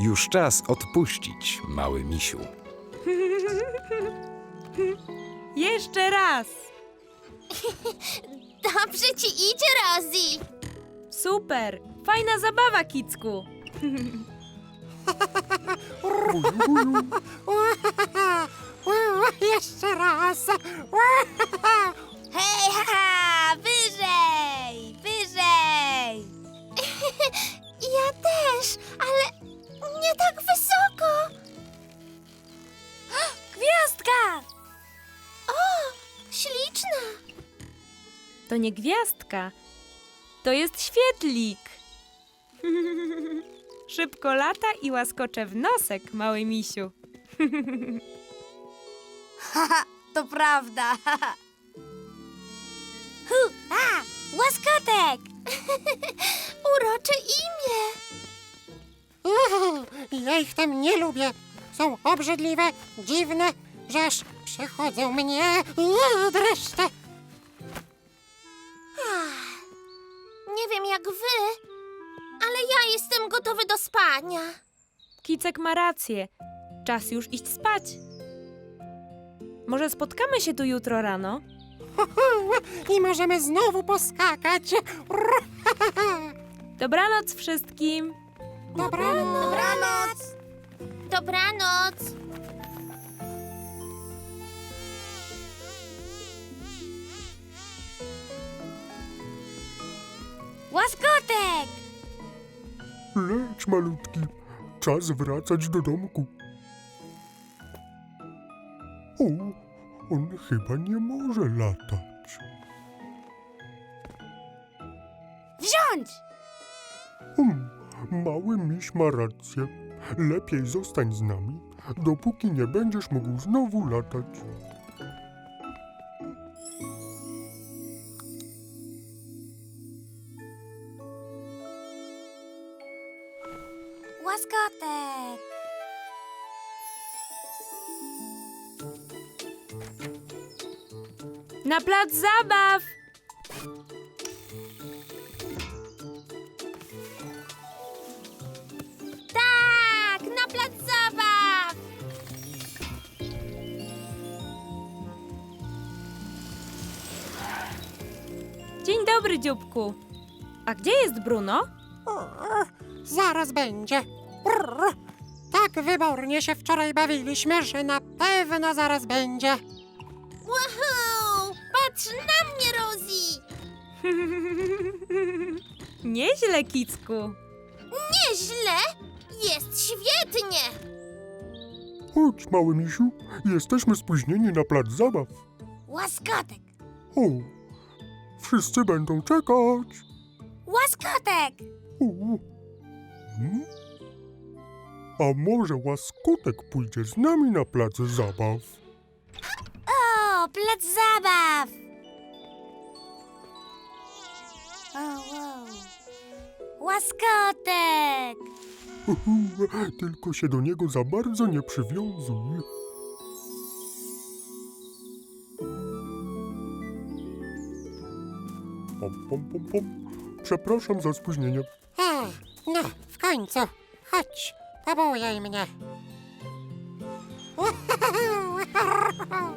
Już czas odpuścić, mały misiu. Jeszcze raz. Dobrze ci idzie, Rosie. Super. Fajna zabawa, Kicku. Jeszcze raz! Hej, haha, wyżej, ja też, ale nie tak wysoko. Gwiazdka! O, śliczna. To nie gwiazdka. To jest świetlik. Szybko lata i łaskocze w nosek, mały misiu. To prawda. Hu, a, łaskotek. Urocze imię. Uhu, Ja ich tam nie lubię. Są obrzydliwe, dziwne, że aż przechodzą mnie uuu, dreszcze. Nie wiem jak wy, ale ja jestem gotowy do spania. Kicek ma rację. Czas już iść spać. Może spotkamy się tu jutro rano? I możemy znowu poskakać. Dobranoc wszystkim. Dobranoc. Dobranoc. Dobranoc. Łaskotek! Leć, malutki. Czas wracać do domku. O, on chyba nie może latać. Wziąć! Hmm, mały miś ma rację. Lepiej zostań z nami, dopóki nie będziesz mógł znowu latać. Łaskotek! Na plac zabaw! Tak, na plac zabaw! Dzień dobry, dzióbku. A gdzie jest Bruno? Zaraz będzie. Brr. Tak wybornie się wczoraj bawiliśmy, że na pewno zaraz będzie. Woohoo! Patrz na mnie, Rosie! Nieźle, Kicku. Nieźle! Jest świetnie! Chodź, mały misiu, jesteśmy spóźnieni na plac zabaw. Łaskotek! O, wszyscy będą czekać. Łaskotek! O. Hmm? A może łaskotek pójdzie z nami na plac zabaw? Plac zabaw! O, wow. Łaskotek! Uhu, Tylko się do niego za bardzo nie przywiązuj. Pom, pom, pom, pom. Przepraszam za spóźnienie. A, no, w końcu. Chodź, pobujaj mnie.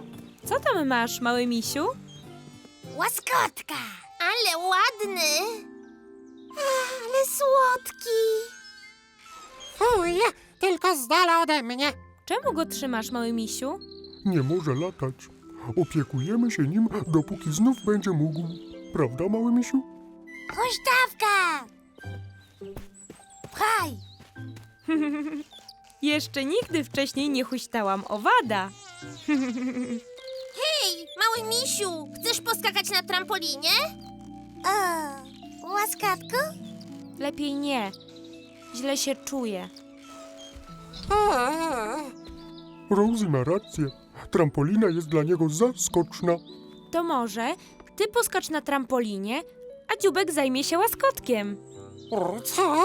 Co tam masz, mały misiu? Łaskotka! Ale ładny! Ale słodki! Fuj, tylko z dala ode mnie. Czemu go trzymasz, mały misiu? Nie może latać. Opiekujemy się nim, dopóki znów będzie mógł. Prawda, mały misiu? Huśtawka! Pchaj! Jeszcze nigdy wcześniej nie huśtałam owada. Mały misiu! Chcesz poskakać na trampolinie? O, łaskatku? Lepiej nie. Źle się czuję. Rosie ma rację. Trampolina jest dla niego za skoczna. To może ty poskacz na trampolinie, a dziubek zajmie się łaskotkiem. o, co?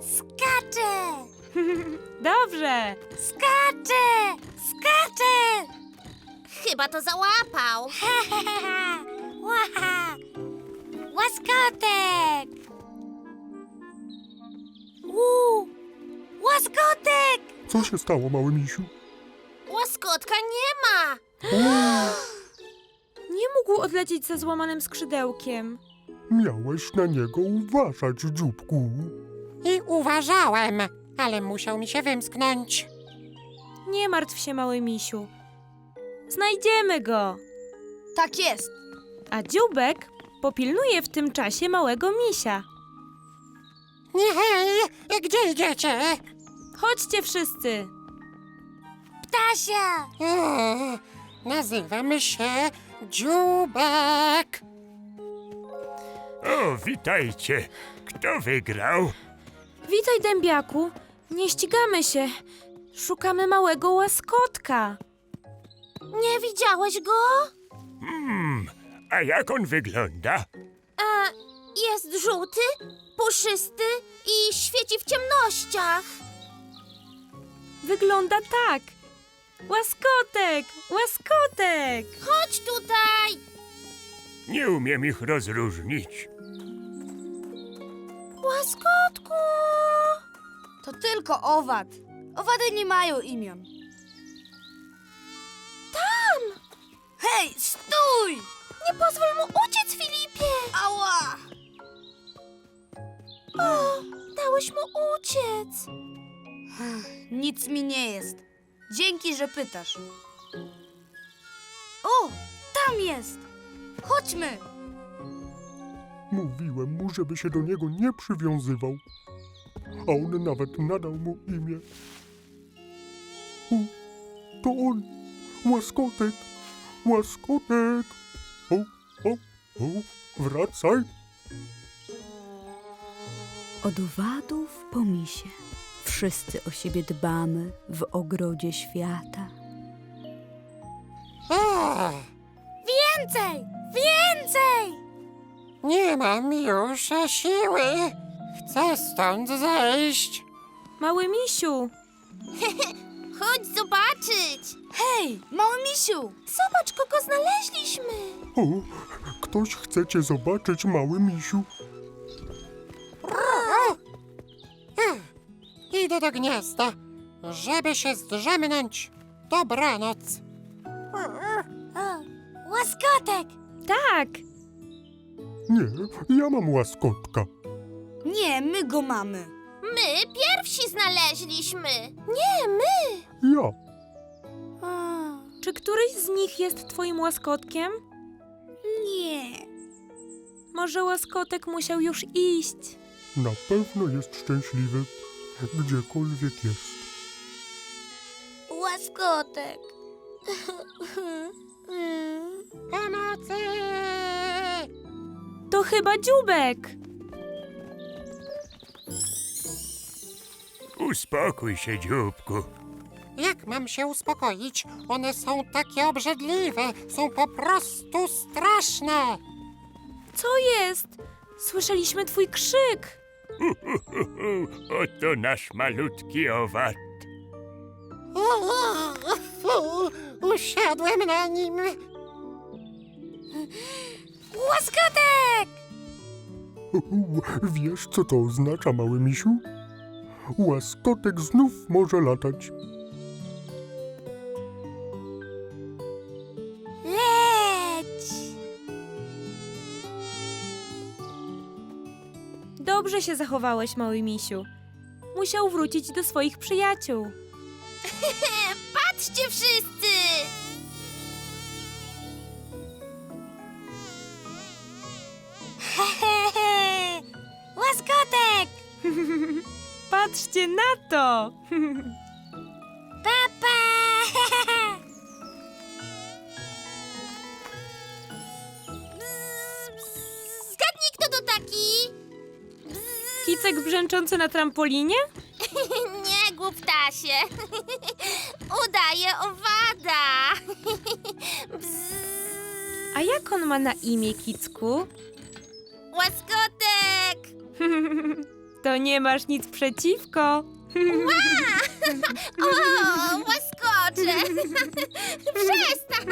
Skacze! Dobrze. Skacze! Skacze! Chyba to załapał. Łaskotek! Uuu, łaskotek! Co się stało, mały misiu? Łaskotka nie ma! Nie mógł odlecieć ze złamanym skrzydełkiem. Miałeś na niego uważać, dzióbku. I uważałem, ale musiał mi się wymsknąć. Nie martw się, mały misiu. Znajdziemy go. Tak jest. A dzióbek popilnuje w tym czasie małego misia. Nie, hej, gdzie idziecie? Chodźcie wszyscy. Ptasia! O, nazywam się Dziubek. O, witajcie. Kto wygrał? Witaj, dębiaku. Nie ścigamy się. Szukamy małego łaskotka. Nie widziałeś go? Hmm, a jak on wygląda? A, jest żółty, puszysty i świeci w ciemnościach. Wygląda tak. Łaskotek! Łaskotek! Chodź tutaj! Nie umiem ich rozróżnić. Łaskotku! To tylko owad. Owady nie mają imion. Hej, stój! Nie pozwól mu uciec, Filipie! Ała! O, dałeś mu uciec. Nic mi nie jest. Dzięki, że pytasz. O, tam jest! Chodźmy! Mówiłem mu, żeby się do niego nie przywiązywał. A on nawet nadał mu imię. O, to on. Łaskotek. Łaskotek. O, o, o, wracaj. Od owadów po misie. Wszyscy o siebie dbamy w ogrodzie świata. O, Więcej! Więcej! nie mam już siły. Chcę stąd zejść. Mały misiu! Chodź zobaczyć! Hej, mały misiu! Zobacz, kogo znaleźliśmy! O, ktoś chce cię zobaczyć, mały misiu. Idę do gniazda, żeby się zdrzemnąć. Dobranoc. Łaskotek! Tak! Nie, ja mam łaskotka. Nie, my go mamy. My pierwsi znaleźliśmy! Nie, my! Ja. Czy któryś z nich jest twoim łaskotkiem? Nie. Może łaskotek musiał już iść? Na pewno jest szczęśliwy, gdziekolwiek jest. Łaskotek! Pomocy! To chyba dzióbek! Uspokój się, dzióbku. Jak mam się uspokoić? One są takie obrzydliwe, są po prostu straszne. Co jest? Słyszeliśmy twój krzyk. Oto nasz malutki owad. Fu, usiadłem na nim. Łaskotek! Uhu, Wiesz, co to oznacza, mały misiu? Łaskotek znów może latać. Dobrze się zachowałeś, mały misiu. Musiał wrócić do swoich przyjaciół. Patrzcie wszyscy! Łaskotek! Patrzcie na to! Kicek brzęczący na trampolinie? Nie, głuptasie. Udaje owada. Bzz. A jak on ma na imię, Kicku? Łaskotek! To nie masz nic przeciwko. O, łaskocze! Przestań!